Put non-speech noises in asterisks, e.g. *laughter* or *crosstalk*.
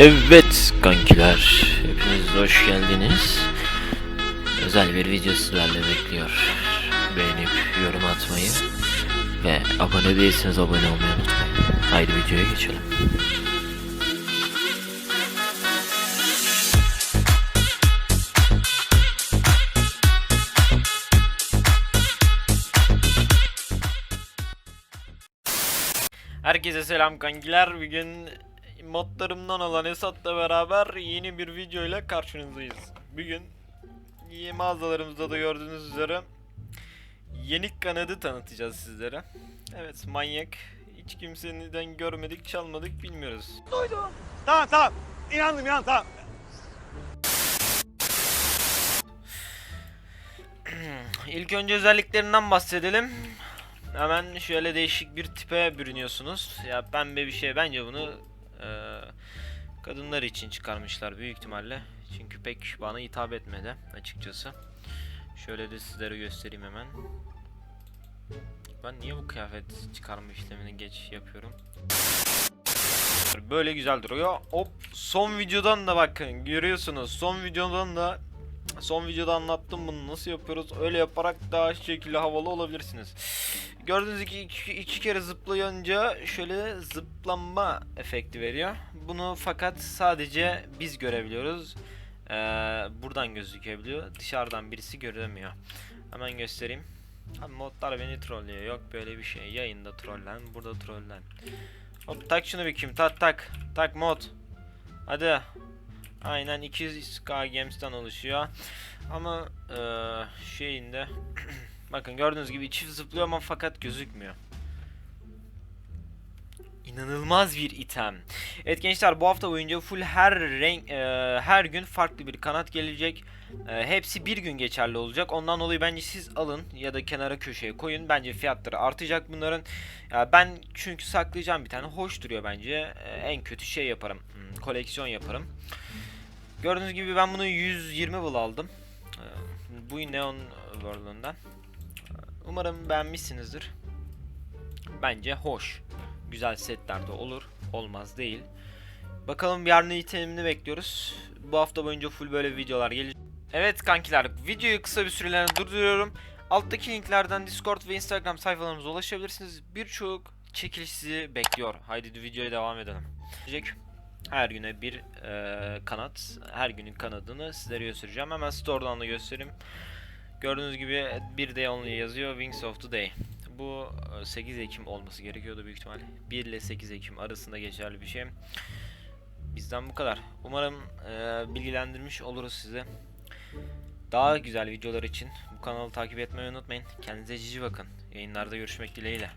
Evet kankiler, hepiniz hoş geldiniz. Özel bir video sizlerle bekliyor. Beğenip yorum atmayı ve abone değilseniz abone olmayı unutmayın. Haydi videoya geçelim. Herkese selam kankiler. Bugün modlarımdan olan Esat'la beraber yeni bir video ile karşınızdayız. Bugün mağazalarımızda da gördüğünüz üzere yenik kanadı tanıtacağız sizlere. Evet manyak. Hiç kimseden görmedik, çalmadık, bilmiyoruz. Tamam tamam. İnandım inan tamam. *clears throat* İlk önce özelliklerinden bahsedelim. Hemen şöyle değişik bir tipe bürünüyorsunuz. Ya pembe bir şey bence bunu eee, kadınlar için çıkarmışlar büyük ihtimalle. Çünkü pek bana hitap etmedi açıkçası. Şöyle de sizlere göstereyim hemen. Ben niye bu kıyafet çıkarma işlemini geç yapıyorum? Böyle güzel duruyor. Hop son videodan da bakın görüyorsunuz. Son videodan da Son videoda anlattım bunu nasıl yapıyoruz. Öyle yaparak daha şekilli havalı olabilirsiniz. Gördüğünüz gibi iki, iki kere zıplayınca şöyle zıplama efekti veriyor. Bunu fakat sadece biz görebiliyoruz. Ee, buradan gözükebiliyor. Dışarıdan birisi göremiyor. Hemen göstereyim. Abi modlar beni trollüyor. Yok böyle bir şey. Yayında trollen, burada trollen. Hop tak şunu bir kim. Tak tak. Tak mod. Hadi. Aynen 200k gems'ten oluşuyor. Ama eee şeyinde *clears throat* bakın gördüğünüz gibi çift zıplıyor ama fakat gözükmüyor. İnanılmaz bir item. Evet gençler bu hafta boyunca full her renk eee, her gün farklı bir kanat gelecek. Eee, hepsi bir gün geçerli olacak. Ondan dolayı bence siz alın ya da kenara köşeye koyun. Bence fiyatları artacak bunların. Ya ben çünkü saklayacağım bir tane. Hoş duruyor bence. Eee, en kötü şey yaparım. hmm, koleksiyon yaparım. Gördüğünüz gibi ben bunu 120 bul aldım. Ee, Bu Neon World'undan. Umarım beğenmişsinizdir. Bence hoş. Güzel setler de olur. Olmaz değil. Bakalım yarın itemini bekliyoruz. Bu hafta boyunca full böyle videolar gelecek. Evet kankiler videoyu kısa bir süreliğine durduruyorum. Alttaki linklerden Discord ve Instagram sayfalarımıza ulaşabilirsiniz. Birçok çekiliş sizi bekliyor. Haydi videoya devam edelim. Her güne bir eee, kanat, her günün kanadını sizlere göstereceğim. Hemen store'dan da göstereyim. Gördüğünüz gibi bir day only yazıyor, Wings of the Day. Bu e, 8 Ekim olması gerekiyordu büyük ihtimal. 1 ile 8 Ekim arasında geçerli bir şey. Bizden bu kadar. Umarım eee, bilgilendirmiş oluruz size. Daha güzel videolar için bu kanalı takip etmeyi unutmayın. Kendinize cici bakın. Yayınlarda görüşmek dileğiyle.